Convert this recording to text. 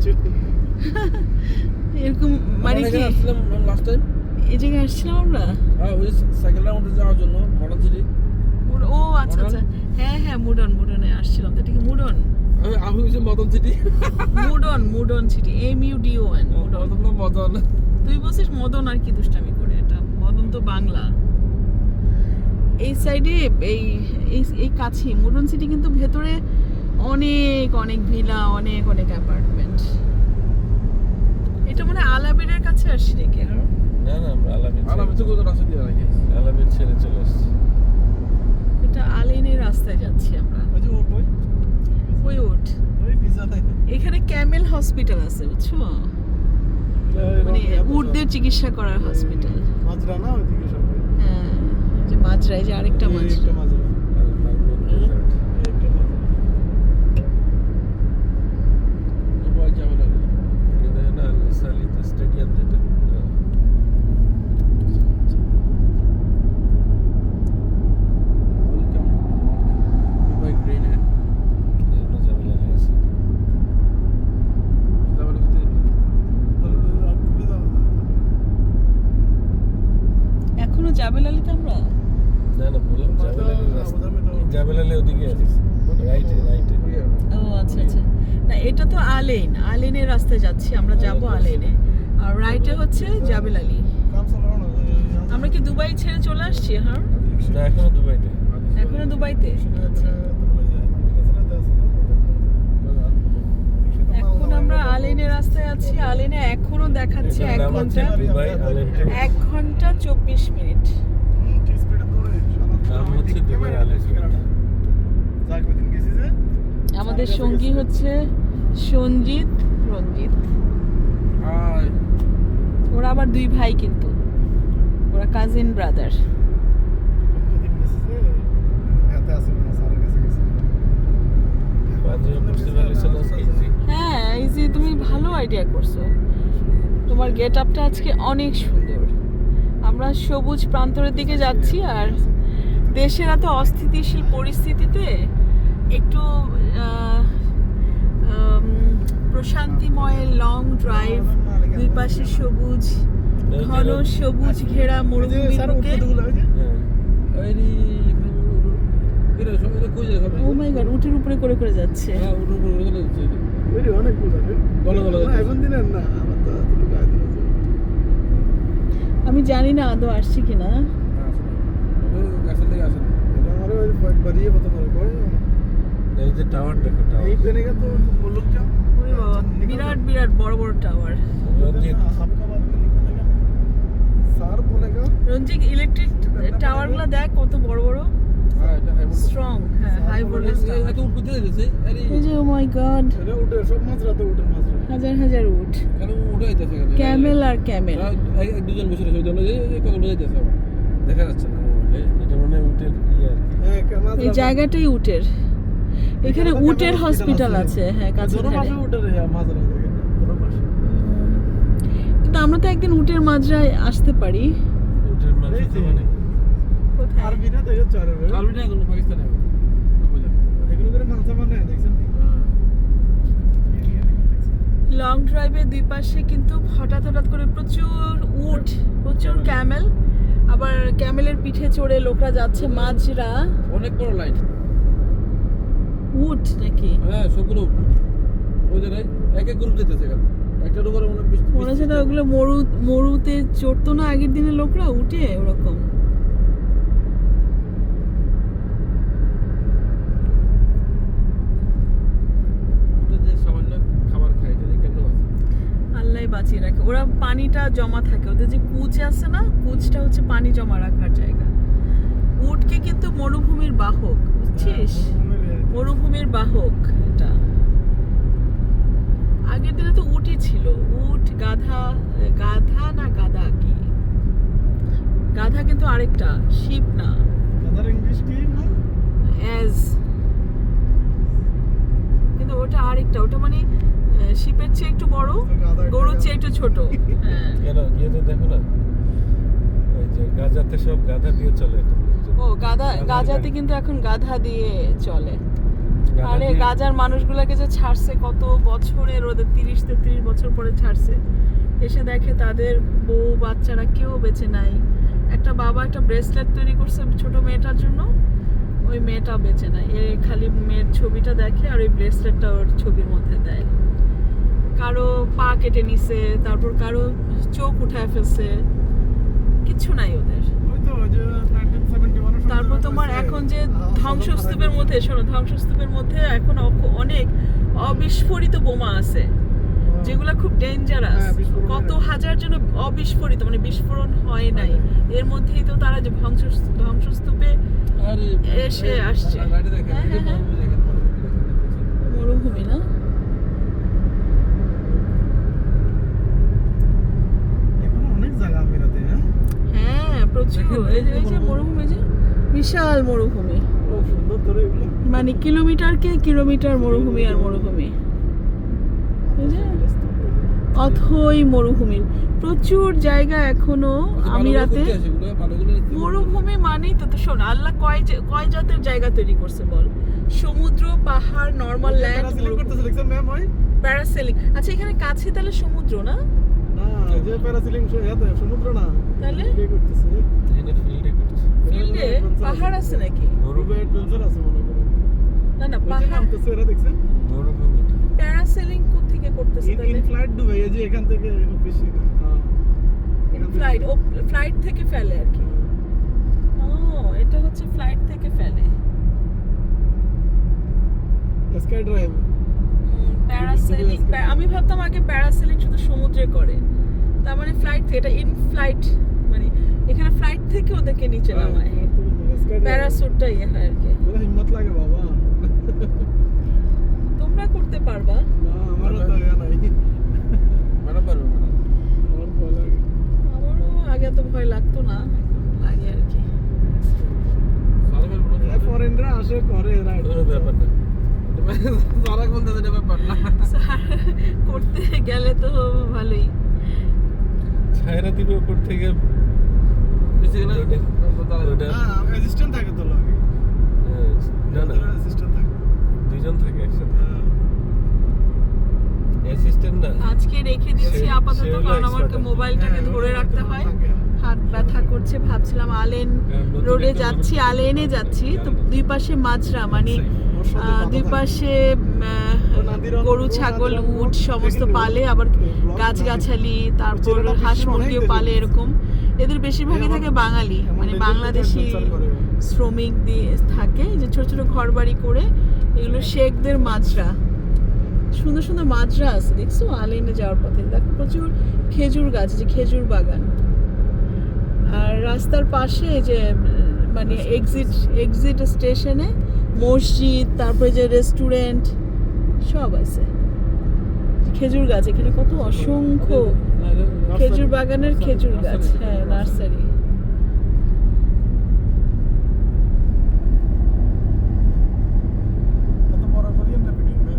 কিছু এরকম মানে কি? এখানে লাস্ট টাইম এই জায়গায় আসছিলাম আমরা? হ্যাঁ ওই সাইকেলটা মধ্যে যাওয়ার জন্য মডার্ন ও আচ্ছা আচ্ছা। হ্যাঁ হ্যাঁ মুডন মুডনে আসছিলাম। তো এটা মুডন আমি আমি মদন সিটি মুডন মুডন city M U D O N মুডন Madan তুই বলছিস মদন আর কি দুষ্টামি করে এটা? মদন তো বাংলা। এই সাইডে এই- এই কাছে মুডন সিটি কিন্তু ভেতরে অনেক অনেক ভিলা অনেক অনেক অ্যাপার্টমেন্ট এটা মানে আলাবেরের কাছে আসছি নাকি হ্যাঁ না না আমরা আর আমি তো কোথাও রাস্তা দিয়ে রাখি আলামিন ছেড়ে চলে আসছি এটা আলেনের রাস্তায় যাচ্ছি আমরা। ওই যে ওট ওই? ওই উঠ ওই পিছনে এখানে ক্যামেল হসপিটাল আছে বুঝছ? মানে উটদের চিকিৎসা করার হসপিটাল। মাজরা না ওইদিকে সব। হ্যাঁ যে মাজরা এই যে আরেকটা মাজরা একটা মাজরা আর মালবুন রিসর্ট এই একটা মাজরা ভয় যাবে না কিন্তু না সালিত স্টেডিয়াম যেটা হ্যাঁ। ওয়েলকাম দুবাই গ্রিন হ্যাঁ এখনও ঝামেলা নেই আছে যাবে না কোথায় আর খুলে দাও এখনও যাবে তো আমরা? না না বললাম জাবেলালের রাস্তা জাবেলালে ওদিকে আছে। রাইটে রাইটে ও আচ্ছা আচ্ছা। না এটা তো আলেন। আলেনের রাস্তায় যাচ্ছি আমরা যাব আলেনে। আর রাইটে হচ্ছে জাবেল আলী। আমরা কি দুবাই ছেড়ে চলে আসছি হ্যাঁ না এখনও দুবাইতে। এখনও দুবাইতে? আচ্ছা। আমরা আলেনের রাস্তায় আছি। আলেনে এখনও দেখাচ্ছে এক ঘণ্টা। এক ঘণ্টা চব্বিশ মিনিট। আমাদের সঙ্গী হচ্ছে সঞ্জিত রঞ্জিত। ওরা আবার দুই ভাই কিন্তু। ওরা কাজিন ব্রাদার ওই দিন গেছি যে এতে আছে না স্যারের কাছে গেছি পাঞ্জাব বুঝতে পারছেন আজকে ইজি হ্যাঁ এই যে তুমি ভালো আইডিয়া করছ। তোমার গেট আপটা আজকে অনেক সুন্দর। আমরা সবুজ প্রান্তরের দিকে যাচ্ছি আর দেশের এত অস্থিতিশীল পরিস্থিতিতে একটু প্রশান্তিময় লং ড্রাইভ দুই পাশে সবুজ ঘন সবুজ ঘেরা মরুভূমির বুকে। Oh উপরে করে করে যাচ্ছে। আমি জানি না আদৌ আসছি কিনা। টাওয়ার বিরাট বিরাট বড় বড় টাওয়ার রঞ্জিত। ইলেকট্রিক দেখ কত বড় বড় মাই গড হাজার হাজার উট। ক্যামেল আর ক্যামেল। দুজন বসে রয়েছে যাইতেছে দেখা যাচ্ছে না। এটা মানে উটের এই জায়গাটাই উটের। এখানে উটের হসপিটাল আছে। হ্যাঁ কাছে কিন্তু আমরা তো একদিন উটের মাঝরায় আসতে পারি। উটের তো। মানে কোথায়? আরবি না চারে রে আরবি? না পাকিস্তানে হবে বুঝা এগুলো করে মাংস মানে দেখছেন লং ড্রাইভের দুই পাশে কিন্তু হঠাৎ হঠাৎ করে প্রচুর উট প্রচুর ক্যামেল আবার ক্যামেলের পিঠে চড়ে লোকরা যাচ্ছে মাঝরা অনেক বড় লাইন উট নাকি? হ্যাঁ সবগুলো ওই জায়গায় এক এক গ্রুপ যেতেছে একটার উপরে মনে হচ্ছে না ওগুলো মরু মরুতে চড়তো না আগের দিনে লোকরা উঠে ওরকম উঠে যে সামান্য খাবার খায় এটা দিয়ে কেন আছে আল্লাহ বাঁচিয়ে রাখে। ওরা পানিটা জমা থাকে। ওদের যে কুচ আছে না কুচটা হচ্ছে পানি জমা রাখার জায়গা। উটকে কিন্তু মরুভূমির বাহক বুঝছিস? মরুভূমির বাহক। এটা। আগের দিনে তো উটই ছিল। উট গাধা গাধা না গাধা কি? গাধা কিন্তু আরেকটা শিপ না। আদার ইংলিশ কি না? অ্যাজ কিন্তু ওটা আরেকটা ওটা মানে একটু বড় গরুর চেয়ে একটু ছোট। হ্যাঁ। কেন? ইয়েতে দেখো না। ওই যে গাজাতে সব গাধা দিয়ে চলে। ও গাধা গাজাতে কিন্তু এখন গাধা দিয়ে চলে। আরে রাজার মানুষগুলোকে যে ছাড়ছে কত বছরের ওদের তিরিশ তেত্রিশ বছর পরে ছাড়ছে। এসে দেখে তাদের বউ বাচ্চারা কেউ বেঁচে নাই। একটা বাবা একটা ব্রেসলেট তৈরি করছে ছোট মেয়েটার জন্য। ওই মেয়েটা বেঁচে নাই। এ খালি মেয়ের ছবিটা দেখে আর ওই ব্রেসলেটটা ওর ছবির মধ্যে দেয়। কারও পা কেটে নিছে তারপর কারও চোখ উঠায় ফেলছে। কিচ্ছু নাই ওদের। ওই তো ওই যে 1971 এর তারপর তোমার এখন যে ধ্বংসস্তূপের মধ্যে শোনো ধ্বংসস্তূপের মধ্যে এখন অক- অনেক অবিস্ফোরিত বোমা আছে যেগুলো খুব ডেঞ্জারাস হ্যাঁ, কত হাজার জন অবিস্ফোরিত মানে বিস্ফোরণ হয় নাই। এর মধ্যেই তো তারা যে ধ্বংস ধ্বংসস্তূপে এসে আসছে। হ্যাঁ, হ্যাঁ, মরুভূমি না এখন অনেক জায়গা আমিরাতে হ্যাঁ হ্যাঁ প্রচুর। এই যে এই যে মরুভূমি। যে বিশাল মরুভূমি। মানে কিলোমিটারকে কিলোমিটার মরুভূমি আর মরুভূমি? অথই প্রচুর জায়গা এখনও এগুলো ভালোগুলো দেখতে- মরুভূমি মানেই তো শোন আল্লাহ কয় কয় জাতের জায়গা তৈরি করছে বল? সমুদ্র পাহাড় নর্মাল ল্যান্ড প্যারাসিলিং আচ্ছা এখানে কাছে তাহলে সমুদ্র না? না যে প্যারাসিলিং সমুদ্র না। তাহলে? কে করতেছে এখানে ফিল্ডে করছে ফিল্ডে পাহাড় আছে নাকি? রুবে অ্যাডভেঞ্চার আছে মনে করেন। না না পাহাড় নামতেছে এরা দেখছেন? মরুভূমি প্যারাসেলিং থেকে করতেছে তাহলে ইন ফ্লাইট ডুবে এই যে এখান থেকে বেশি হ্যাঁ। ফ্লাইট ও ফ্লাইট থেকে ফেলে আর কি। ও এটা হচ্ছে ফ্লাইট থেকে ফেলে। স্কাই ড্রাইভ প্যারাসেলিং আমি ভাবতাম আগে প্যারাসেলিং শুধু সমুদ্রে করে। তার মানে ফ্লাইট থেকে এটা ইন ফ্লাইট মানে এখানে ফ্লাইট থেকে ওদেরকে নিচে হ্যাঁ, নামায়। প্যারাসুটটা ইয়ে হয় আর কি। বলে হিম্মত লাগে বাবা। তোমরা করতে পারবা। না আমারও তো ইয়া নাই। ম্যাডাম পারবে ম্যাডাম আমার ভয় লাগে। আমারও আগে তো ভয় লাগতো না লাগে আর কি। ফরেনরা আসে করে এরা কোনো ব্যাপার না। সারা কোন দাদা এটা ব্যাপার না। করতে গেলে তো ভালোই। ছায়রা দ্বীপে উপর থেকে নিচে গেলে ওটা- হ্যাঁ অ্যাসিস্ট্যান্ট থাকে তো লাগে। হ্যাঁ, না না। অ্যাসিস্ট্যান্ট থাকে। দুইজন থাকে একসাথে। হ্যাঁ। অ্যাসিস্ট্যান্ট না। আজকে রেখে দিচ্ছি আপাতত কারণ আমাকে মোবাইলটাকে হ্যাঁ, ধরে রাখতে হয়। হাত ব্যথা করছে ভাবছিলাম আলেন রোডে যাচ্ছি আলেনে যাচ্ছি। তো দুই পাশে মাজরা মানে আহ, দুই পাশে গরু ছাগল উট সমস্ত পালে আবার গাছগাছালি তারপর হাঁস মুরগিও পালে এরকম। এদের বেশিরভাগই থাকে বাঙালি। মানে বাংলাদেশি। শ্রমিক দিয়ে থাকে যে ছোট ছোট ঘর বাড়ি করে এগুলো শেখদের মাজরা। সুন্দর সুন্দর মাজরা আছে দেখছ? আলেনে যাওয়ার পথে। দেখো প্রচুর খেজুর গাছ যে খেজুর বাগান। আর রাস্তার পাশে যে মানে এক্সিট এক্সিট স্টেশনে মসজিদ তারপরে যে রেস্টুরেন্ট সব আছে। খেজুর গাছ এখানে কত অসংখ্য খেজুর বাগানের খেজুর গাছ হ্যাঁ নার্সারি।